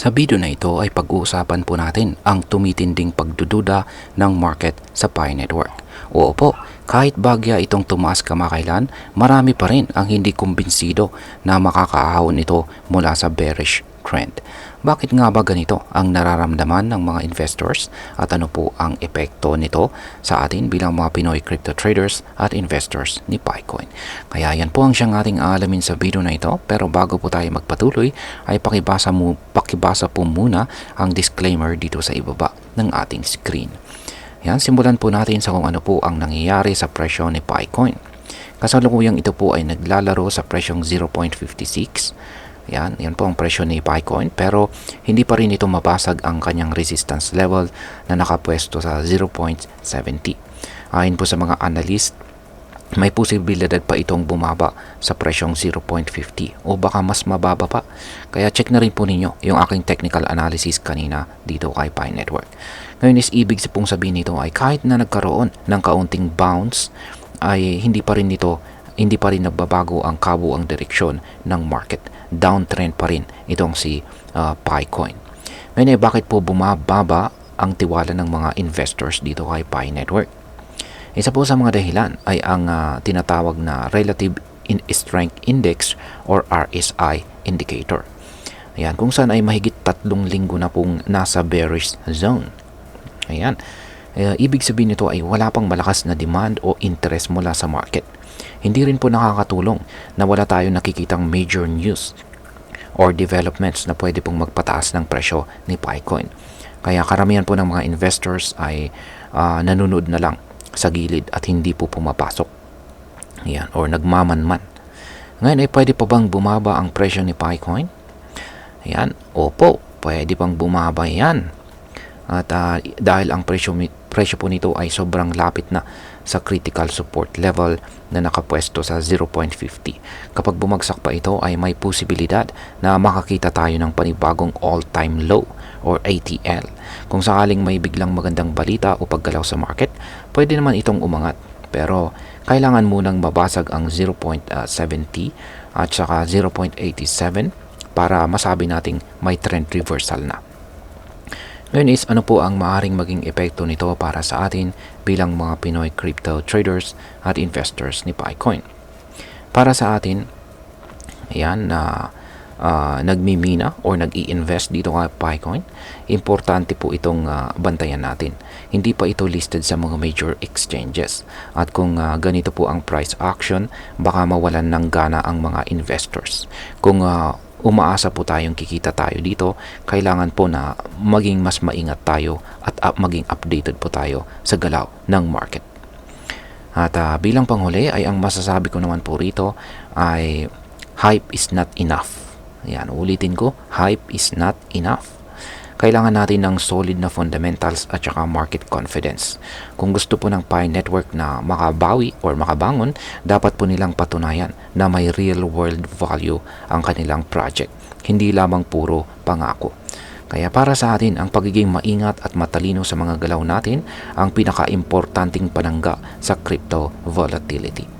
Sa video na ito ay pag-uusapan po natin ang tumitinding pagdududa ng market sa Pi Network. Oo po, kahit bagya itong tumaas kamakailan, marami pa rin ang hindi kumbinsido na makakaahon ito mula sa bearish trend. Bakit nga ba ganito ang nararamdaman ng mga investors at ano po ang epekto nito sa atin bilang mga Pinoy crypto traders at investors ni Picoin? Kaya yan po ang siyang ating aalamin sa video na ito pero bago po tayo magpatuloy ay pakibasa, mo, pakibasa po muna ang disclaimer dito sa ibaba ng ating screen. Yan, simulan po natin sa kung ano po ang nangyayari sa presyo ni Picoin. Kasalukuyang ito po ay naglalaro sa presyong 0.56 yan, yan po ang presyo ni Picoin pero hindi pa rin ito mabasag ang kanyang resistance level na nakapwesto sa 0.70. Ayon po sa mga analyst, may posibilidad pa itong bumaba sa presyong 0.50 o baka mas mababa pa. Kaya check na rin po ninyo yung aking technical analysis kanina dito kay Pi Network. Ngayon is ibig pong sabihin nito ay kahit na nagkaroon ng kaunting bounce ay hindi pa rin ito hindi pa rin nagbabago ang kabuang direksyon ng market. Downtrend pa rin itong si uh, Picoin. Ngayon eh, bakit po bumababa ang tiwala ng mga investors dito kay Pi Network? Isa po sa mga dahilan ay ang uh, tinatawag na Relative in Strength Index or RSI indicator. Ayan, kung saan ay mahigit tatlong linggo na pong nasa bearish zone. Ayan. Uh, ibig sabihin nito ay wala pang malakas na demand o interest mula sa market. Hindi rin po nakakatulong na wala tayong nakikitang major news or developments na pwede pong magpataas ng presyo ni Picoin. Kaya karamihan po ng mga investors ay uh, nanonood na lang sa gilid at hindi po pumapasok. Yan, or nagmamanman. Ngayon ay pwede pa bang bumaba ang presyo ni Picoin? Yan, opo, pwede pang bumaba yan. At uh, dahil ang presyo, presyo po nito ay sobrang lapit na sa critical support level na nakapwesto sa 0.50. Kapag bumagsak pa ito ay may posibilidad na makakita tayo ng panibagong all-time low or ATL. Kung sakaling may biglang magandang balita o paggalaw sa market, pwede naman itong umangat. Pero kailangan munang mabasag ang 0.70 at saka 0.87 para masabi nating may trend reversal na. Ngayon is ano po ang maaring maging epekto nito para sa atin bilang mga Pinoy crypto traders at investors ni Picoin. Para sa atin, ayan na uh, nagmimina or nag-i-invest dito kay Picoin, importante po itong uh, bantayan natin. Hindi pa ito listed sa mga major exchanges. At kung uh, ganito po ang price action, baka mawalan ng gana ang mga investors. Kung uh, umaasa po tayong kikita tayo dito, kailangan po na maging mas maingat tayo at uh, maging updated po tayo sa galaw ng market. At uh, bilang panghuli ay ang masasabi ko naman po rito ay hype is not enough. Yan, ulitin ko, hype is not enough kailangan natin ng solid na fundamentals at saka market confidence. Kung gusto po ng Pi Network na makabawi or makabangon, dapat po nilang patunayan na may real world value ang kanilang project. Hindi lamang puro pangako. Kaya para sa atin, ang pagiging maingat at matalino sa mga galaw natin ang pinaka-importanting panangga sa crypto volatility.